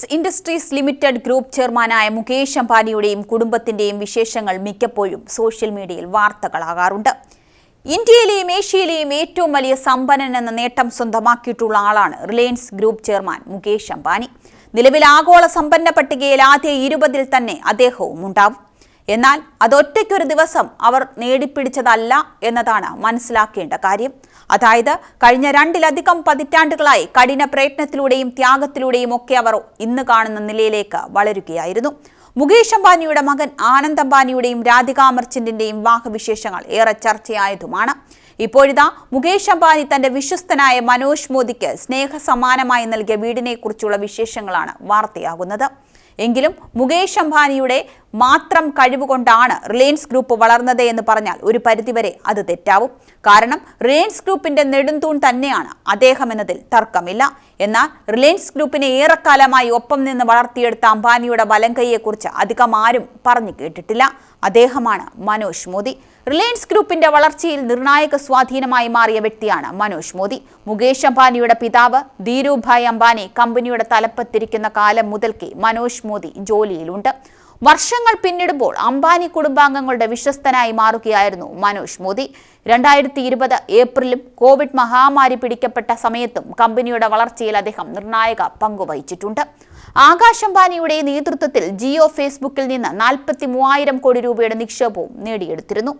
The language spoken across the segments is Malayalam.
റിലയൻസ് ഇൻഡസ്ട്രീസ് ലിമിറ്റഡ് ഗ്രൂപ്പ് ചെയർമാനായ മുകേഷ് അംബാനിയുടെയും കുടുംബത്തിന്റെയും വിശേഷങ്ങൾ മിക്കപ്പോഴും സോഷ്യൽ മീഡിയയിൽ വാർത്തകളാകാറുണ്ട്. ഇന്ത്യയിലെയും ഏഷ്യയിലെയും ഏറ്റവും വലിയ സമ്പന്നൻ എന്ന നേട്ടം സ്വന്തമാക്കിയിട്ടുള്ള ആളാണ് Reliance group chairman Mukesh Ambani. നിലവിൽ ആഗോള സമ്പന്ന പട്ടികയിൽ ആദ്യ ഇരുപതിൽ തന്നെ അദ്ദേഹവും ഉണ്ടാവും എന്നാൽ അതൊറ്റയ്ക്കൊരു ദിവസം അവർ നേടിപ്പിടിച്ചതല്ല എന്നതാണ് മനസ്സിലാക്കേണ്ട കാര്യം. അതായത് കഴിഞ്ഞ രണ്ടിലധികം പതിറ്റാണ്ടുകളായി കഠിന പ്രയത്നത്തിലൂടെയും ത്യാഗത്തിലൂടെയും ഒക്കെ അവർ ഇന്ന് കാണുന്ന നിലയിലേക്ക് വളരുകയായിരുന്നു. മുകേഷ് അംബാനിയുടെ മകൻ ആനന്ദ് അംബാനിയുടെയും രാധിക മർച്ചന്റിന്റെയും വിവാഹവിശേഷങ്ങൾ ഏറെ ചർച്ചയായതുമാണ്. ഇപ്പോഴിതാ മുകേഷ് അംബാനി തന്റെ വിശ്വസ്തനായ മനോജ് മോദിക്ക് സ്നേഹ സമ്മാനമായി നൽകിയ വീടിനെക്കുറിച്ചുള്ള വിശേഷങ്ങളാണ് വാർത്തയാകുന്നത്. എങ്കിലും മുകേഷ് അംബാനിയുടെ മാത്രം കഴിവുകൊണ്ടാണ് റിലയൻസ് ഗ്രൂപ്പ് വളർന്നത് എന്ന് പറഞ്ഞാൽ ഒരു പരിധിവരെ അത് തെറ്റാവും. കാരണം റിലയൻസ് ഗ്രൂപ്പിന്റെ നെടുന്തൂൺ തന്നെയാണ് അദ്ദേഹം എന്നതിൽ തർക്കമില്ല. എന്നാൽ റിലയൻസ് ഗ്രൂപ്പിനെ ഏറെക്കാലമായി ഒപ്പം നിന്ന് വളർത്തിയെടുത്ത അംബാനിയുടെ വലങ്കയെക്കുറിച്ച് അധികം ആരും പറഞ്ഞു കേട്ടിട്ടില്ല. അദ്ദേഹമാണ് മനോജ് മോദി. റിലയൻസ് ഗ്രൂപ്പിന്റെ വളർച്ചയിൽ നിർണായക സ്വാധീനമായി മാറിയ വ്യക്തിയാണ് മനോജ് മോദി. മുകേഷ് അംബാനിയുടെ പിതാവ് ധീരുഭായ് അംബാനി കമ്പനിയുടെ തലപ്പത്തിരിക്കുന്ന കാലം മുതൽക്കേ മനോജ് മോദി ജോലിയിലുണ്ട്. വർഷങ്ങൾ പിന്നിടുമ്പോൾ അംബാനി കുടുംബാംഗങ്ങളുടെ വിശ്വസ്തനായി മാറുകയായിരുന്നു മനോജ് മോദി. രണ്ടായിരത്തി ഇരുപത് ഏപ്രിലും കോവിഡ് മഹാമാരി പിടിക്കപ്പെട്ട സമയത്തും കമ്പനിയുടെ വളർച്ചയിൽ അദ്ദേഹം നിർണായക പങ്കുവഹിച്ചിട്ടുണ്ട്. ആകാശ് അംബാനിയുടെ നേതൃത്വത്തിൽ ജിയോ ഫേസ്ബുക്കിൽ നിന്ന് നാൽപ്പത്തി മൂവായിരം കോടി രൂപയുടെ നിക്ഷേപവും നേടിയെടുത്തിരുന്നു.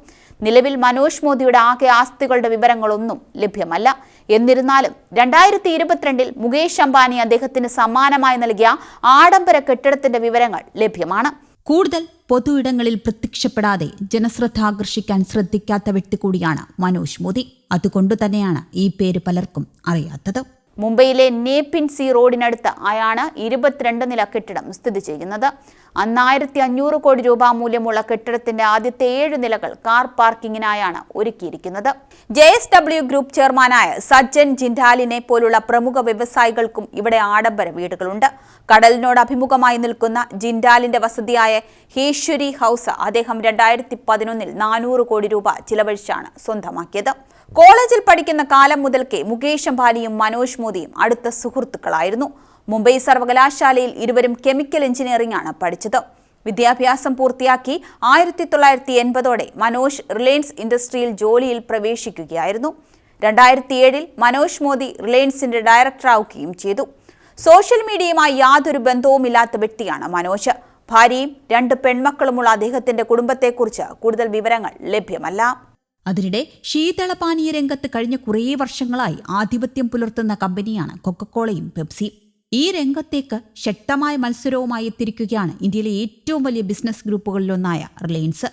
നിലവിൽ മനോജ് മോദിയുടെ ആകെ ആസ്തികളുടെ വിവരങ്ങളൊന്നും ലഭ്യമല്ല. എന്നിരുന്നാലും രണ്ടായിരത്തി ഇരുപത്തിരണ്ടിൽ മുകേഷ് അംബാനി അദ്ദേഹത്തിന് സമ്മാനമായി നൽകിയ ആഡംബര കെട്ടിടത്തിന്റെ വിവരങ്ങൾ ലഭ്യമാണ്. കൂടുതൽ പൊതു ഇടങ്ങളിൽ പ്രത്യക്ഷപ്പെടാതെ ജനശ്രദ്ധ ആകർഷിക്കാൻ ശ്രദ്ധിക്കാത്ത വ്യക്തി കൂടിയാണ് മനോജ് മോദി. അതുകൊണ്ടു തന്നെയാണ് ഈ പേര് പലർക്കും അറിയാത്തത്. മുംബൈയിലെ നേപ്പിൻ സി റോഡിനടുത്ത് ആയാണ് ഇരുപത്തിരണ്ട് നില കെട്ടിടം സ്ഥിതി ചെയ്യുന്നത്. അന്നായിരത്തി അഞ്ഞൂറ് കോടി രൂപ മൂല്യമുള്ള കെട്ടിടത്തിന്റെ ആദ്യത്തെ ഏഴ് നിലകൾ കാർ പാർക്കിങ്ങിനായാണ് ഒരുക്കിയിരിക്കുന്നത്. ജെ എസ് ഡബ്ല്യു ഗ്രൂപ്പ് ചെയർമാനായ സജ്ജൻ ജിൻഡാലിനെ പോലുള്ള പ്രമുഖ വ്യവസായികൾക്കും ഇവിടെ ആഡംബര വീടുകളുണ്ട്. കടലിനോട് അഭിമുഖമായി നിൽക്കുന്ന ജിൻഡാലിന്റെ വസതിയായ ഹേശ്വരി ഹൗസ് അദ്ദേഹം രണ്ടായിരത്തി പതിനൊന്നിൽ നാനൂറ് കോടി രൂപ ചിലവഴിച്ചാണ് സ്വന്തമാക്കിയത്. കോളേജിൽ പഠിക്കുന്ന കാലം മുതൽക്കേ മുകേഷ് അംബാനിയും മനോജ് മോദിയും അടുത്ത സുഹൃത്തുക്കളായിരുന്നു. മുംബൈ സർവകലാശാലയിൽ ഇരുവരും കെമിക്കൽ എഞ്ചിനീയറിംഗ് ആണ് പഠിച്ചത്. വിദ്യാഭ്യാസം പൂർത്തിയാക്കി ആയിരത്തി തൊള്ളായിരത്തി എൺപതോടെ മനോജ് റിലയൻസ് ഇൻഡസ്ട്രിയിൽ ജോലിയിൽ പ്രവേശിക്കുകയായിരുന്നു. രണ്ടായിരത്തി ഏഴിൽ മനോജ് മോദി റിലയൻസിന്റെ ഡയറക്ടറാവുകയും ചെയ്തു. സോഷ്യൽ മീഡിയയുമായി യാതൊരു ബന്ധവുമില്ലാത്ത വ്യക്തിയാണ് മനോജ്. ഭാര്യയും രണ്ട് പെൺമക്കളുമുള്ള അദ്ദേഹത്തിന്റെ കുടുംബത്തെക്കുറിച്ച് കൂടുതൽ വിവരങ്ങൾ ലഭ്യമല്ല. അതിനിടെ ശീതളപാനീയ രംഗത്ത് കഴിഞ്ഞ കുറേ വർഷങ്ങളായി ആധിപത്യം പുലർത്തുന്ന കമ്പനിയാണ് കൊക്കക്കോളയും പെപ്സിയും ഈ രംഗത്തേക്ക് ശക്തമായ മത്സരവുമായി എത്തിയിരിക്കുകയാണ് ഇന്ത്യയിലെ ഏറ്റവും വലിയ ബിസിനസ് ഗ്രൂപ്പുകളിലൊന്നായ റിലയൻസ്.